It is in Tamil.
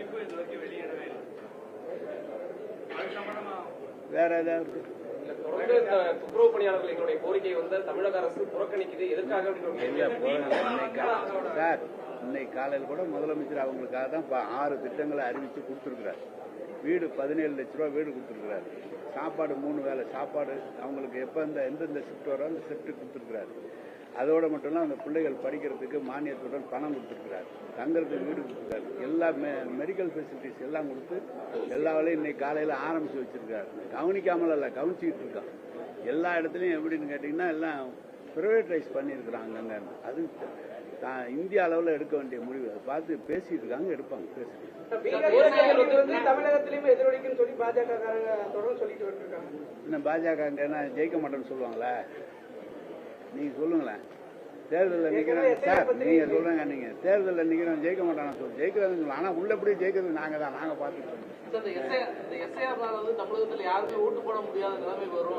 அறிவிப்பும் இது வரைக்கும் வெளியிடவே வேற ஏதாவது துப்புரவு பணியாளர்கள் எங்களுடைய கோரிக்கையை வந்து தமிழக அரசு புறக்கணிக்குது. எதற்காக சார் இன்னைக்கு காலையில் கூட முதலமைச்சர் அவங்களுக்காக தான் ஆறு திட்டங்களை அறிவிச்சு கொடுத்துருக்கிறார். வீடு பதினேழு லட்ச ரூபா வீடு கொடுத்துருக்கிறார். சாப்பாடு மூணு வேளை சாப்பாடு அவங்களுக்கு எப்போ இந்த எந்தெந்த ஷிஃப்ட் வரோ அந்த ஷிஃப்ட் கொடுத்துருக்கிறார். அதோட மட்டும் இல்ல அந்த பிள்ளைகள் படிக்கிறதுக்கு மானியத்துடன் பணம் கொடுத்துருக்கிறார். தங்கறதுக்கு வீடு கொடுத்துருக்காரு எல்லா மெடிக்கல் ஃபெசிலிட்டிஸ் எல்லாம் கொடுத்து எல்லா வேலையும் இன்னைக்கு காலையில் ஆரம்பிச்சு வச்சிருக்காரு கவனிக்காமல் இல்லை கவனிச்சுக்கிட்டு இருக்கான். எல்லா இடத்துலையும் எப்படின்னு கேட்டிங்கன்னா எல்லாம் ப்ரைவேட்டைஸ் பண்ணியிருக்கிறாங்க அது தான் இந்திய அளவில் எடுக்க வேண்டிய முடிவு. அதை பார்த்து பேசிட்டு. இருக்காங்க எடுப்பாங்க எதிரொலிக்குன்னு சொல்லி பாஜக என்ன ஜெயிக்க மாட்டேன்னு சொல்லுவாங்களா? நீங்க சொல்லுங்களேன். தேர்தலில் நிக்கிறோம் சார் நீங்க சொல்றீங்க நீங்க. தேர்தலில் நிக்கிறோம் ஜெயிக்க மாட்டாங்க சொல்லு. ஜெயிக்கிறாங்க ஆனா உள்ள எப்படி ஜெயிக்கிறது நாங்க தான் நாங்க வந்து தமிழகத்தில் யாருமே ஓட்டு போட முடியாத நிலைமை வரும்.